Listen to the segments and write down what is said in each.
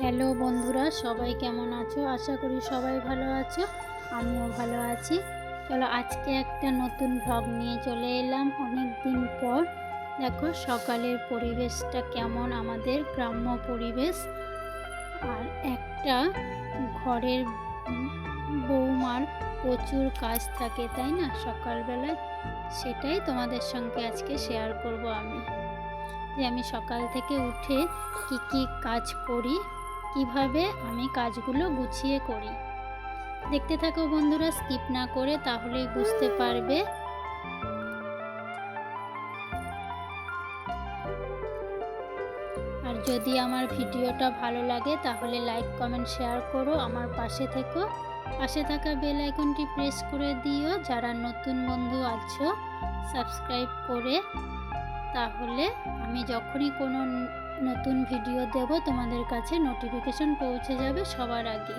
Hello বন্ধুরা, সবাই কেমন আছো? আশা করি সবাই ভালো আছো, আমিও ভালো আছি। চলো আজকে একটা নতুন ভ্লগ নিয়ে চলে এলাম। অনেক দিন পর দেখো সকালের পরিবেশটা কেমন, আমাদের গ্রাম্য পরিবেশ। আর একটা ঘরের বৌমার প্রচুর কাজ থাকে, তাই না? সকালবেলায় সেটাই তোমাদের সঙ্গে আজকে শেয়ার করব আমি। যে আমি সকাল থেকে উঠে কি কি কাজ করি কীভাবে আমি কাজগুলো গুছিয়ে করি। দেখতে থাকো বন্ধুরা স্কিপ না করে তাহলেই বুঝতে পারবে। আর যদি আমার ভিডিওটা ভালো লাগে, তাহলে লাইক কমেন্ট শেয়ার করো আমার পাশে থেকো। পাশে থাকা বেল আইকনটি প্রেস করে দিও। যারা নতুন বন্ধু আছো সাবস্ক্রাইব করে। তাহলে আমি যখনই কোনো নতুন ভিডিও দেব, তোমাদের কাছে নোটিফিকেশন পৌঁছে যাবে সবার আগে।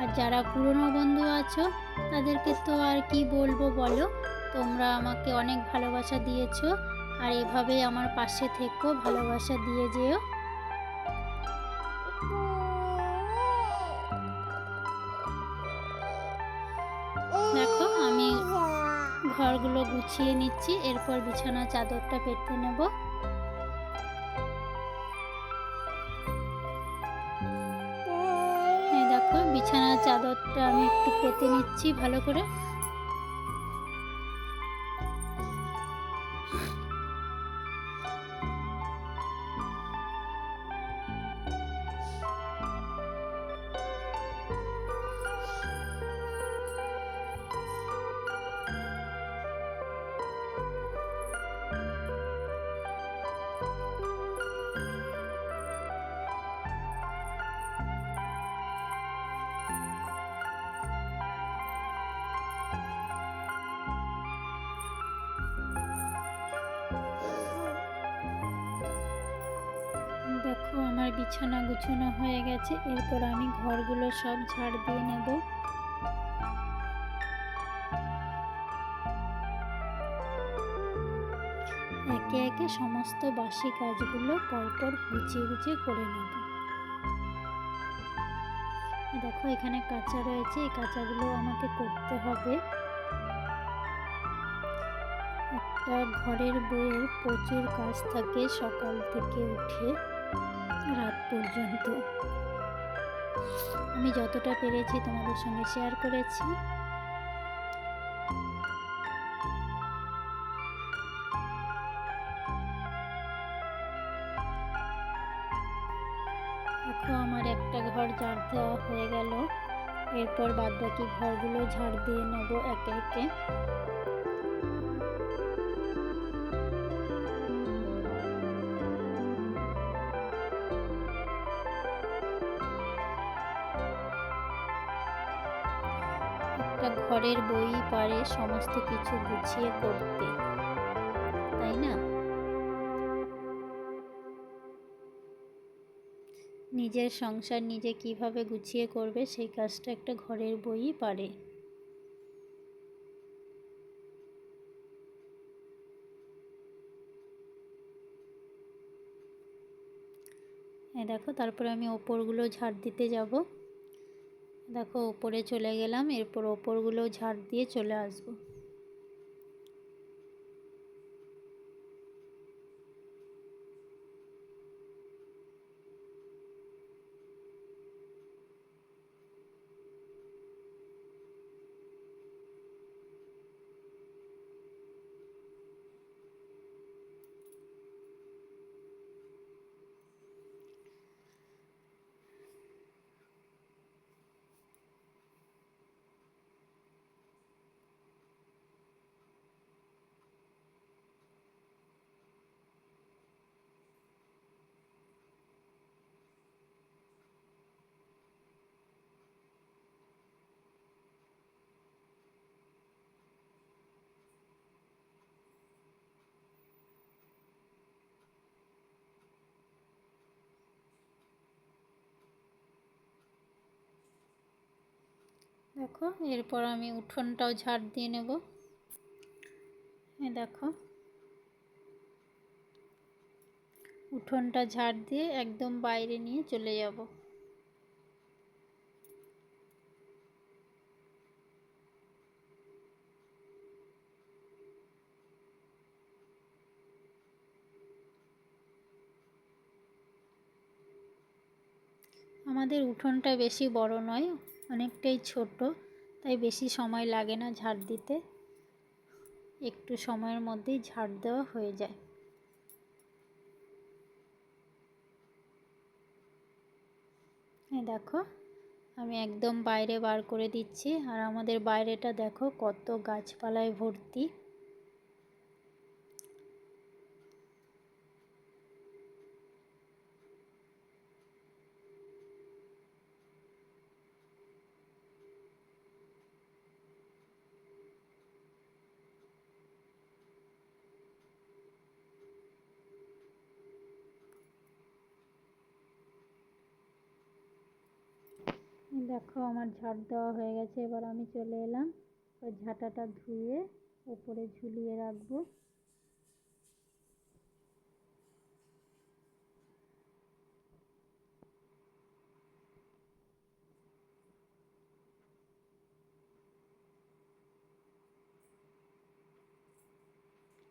আর যারা পুরনো বন্ধু আছো, তাদেরকে তো আর কি বলব বলো? তোমরা আমাকে অনেক ভালোবাসা দিয়েছ, আর এভাবেই আমার পাশে থেকেও ভালোবাসা দিয়ে যেও। ঘরগুলো গুছিয়ে নিচ্ছি, এরপর বিছানা চাদরটা পেতে নেব। দেখো, বিছানার চাদরটা আমি একটু পেতে নিচ্ছি ভালো করে। আমার বিছানা গুছানো হয়ে গেছে, এরপর আমি ঘরগুলো সব ঝাড় দিয়ে নেব। একে একে সমস্ত বাসি কাজগুলো পরপর গুছিয়ে গুছিয়ে করে নেব। দেখো, এখানে কাঁচা রয়েছে, এই কাঁচাগুলো আমাকে করতে হবে। একটা ঘরের বইয়ের প্রচুর কাজ থাকে সকাল থেকে উঠে। রাত পর্যন্ত। আমি যতটা পেরেছি তোমাদের সঙ্গে শেয়ার করেছি। আমার একটা ঘর ঝাড় দেওয়া হয়ে গেল। এরপর বাদবাকি ঘরগুলো ঝাড় দিয়ে নেব একে একে। ঘরের বই পারে সমস্ত কিছু গুছিয়ে করতে, তাই না? নিজের সংসার নিজে কীভাবে গুছিয়ে করবে, সেই কাজটা একটা ঘরের বই পারে। দেখো, তারপরে আমি ওপরগুলো ঝাড় দিতে যাব। দেখো ওপরে চলে গেলাম এরপর ওপরগুলো ঝাড় দিয়ে চলে আসব। দেখো, এরপর আমি উঠোনটাও ঝাড় দিয়ে নেব। দেখো। উঠোনটা ঝাড় দিয়ে একদম বাইরে নিয়ে চলে যাব। আমাদের উঠোনটা বেশি বড় নয় অনেকটাই ছোট, তাই বেশি সময় লাগে না ঝাড় দিতে। একটু সময়ের মধ্যেই ঝাড় দেওয়া হয়ে যায়। দেখো, আমি একদম বাইরে বার করে দিচ্ছি। আর আমাদের বাইরেটা দেখো কত গাছপালায় ভর্তি। দেখো আমার ঝাড় দেওয়া হয়ে গেছে, এবার আমি চলে এলাম। ওই ঝাঁটাটা ধুয়ে ওপরে ঝুলিয়ে রাখব।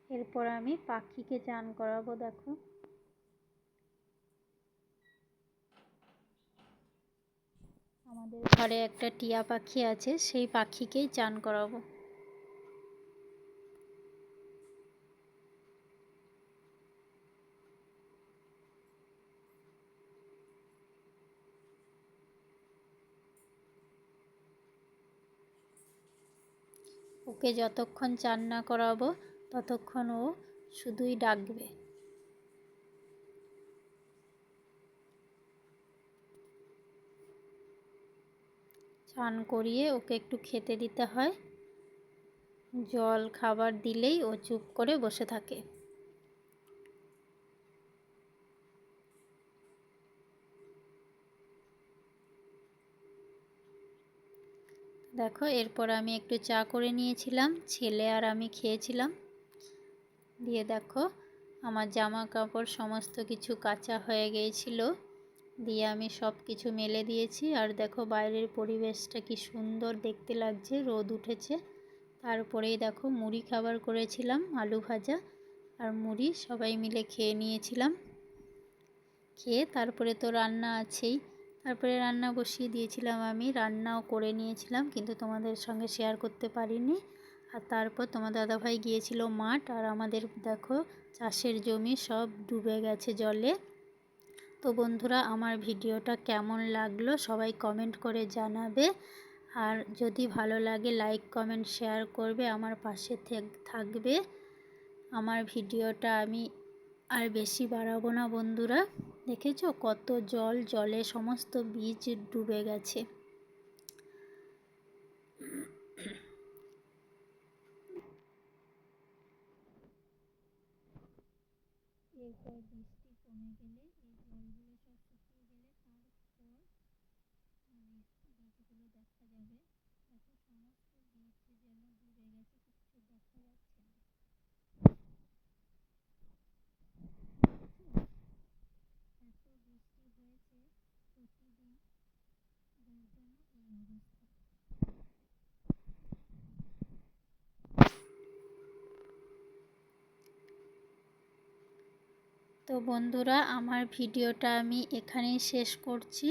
এরপর আমি পাখিকে চান করাবো, দেখো। আমাদের ঘরে একটা টিয়া পাখি আছে, সেই পাখিকেই চান করাবো। ওকে যতক্ষণ চান না করাবো, ততক্ষণ ও শুধুই ডাকবে। স্নান করিয়ে ওকে একটু খেতে দিতে হয়। জল, খাবার দিলেই ও চুপ করে বসে থাকে। দেখো, এরপর আমি একটু চা করে নিয়েছিলাম, ছেলে আর আমি খেয়েছিলাম। দিয়ে দেখো, আমার জামা কাপড় সমস্ত কিছু কাঁচা হয়ে গিয়েছিল। দিয়ে আমি সব কিছু মেলে দিয়েছি। আর দেখো বাইরের পরিবেশটা কি সুন্দর দেখতে লাগছে, রোদ উঠেছে। তারপরেই দেখো মুড়ি খাবার করেছিলাম, আলু ভাজা আর মুড়ি সবাই মিলে খেয়ে নিয়েছিলাম। খেয়ে তারপরে তো রান্না আছেই। তারপরে রান্না বসিয়ে দিয়েছিলাম আমি, রান্নাও করে নিয়েছিলাম, কিন্তু তোমাদের সঙ্গে শেয়ার করতে পারিনি। আর তারপর তোমার দাদাভাই গিয়েছিল মাঠ, আর আমাদের দেখো চাষের জমি সব ডুবে গেছে জলে। তো বন্ধুরা, আমার ভিডিওটা কেমন লাগল সবাই কমেন্ট করে জানাবে। আর যদি ভালো লাগে, লাইক, কমেন্ট, শেয়ার করবে, আমার পাশে থাকবে। আমার ভিডিওটা আমি আর বেশি বাড়াবো না বন্ধুরা। দেখেছ কত জল, জলে সমস্ত বীজ ডুবে গেছে এরপর বৃষ্টি কমে গেলে এই জলগুলো সব শুকিয়ে গেলে তারপর বীজগুলো দেখা যাবে দেখো সমস্ত বীজ যেন ডুবে গেছে কিচ্ছু দেখা যাচ্ছে না এত বৃষ্টি হয়েছে প্রতিদিন যার জন্য এই অবস্থা তো বন্ধুরা, আমার ভিডিওটা আমি এখানেই শেষ করছি।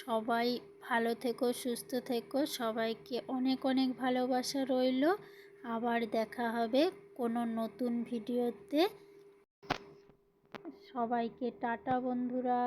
সবাই ভালো থেকো, সুস্থ থেকো। সবাইকে অনেক অনেক ভালোবাসা রইল। আবার দেখা হবে কোনো নতুন ভিডিওতে। সবাইকে টাটা বন্ধুরা।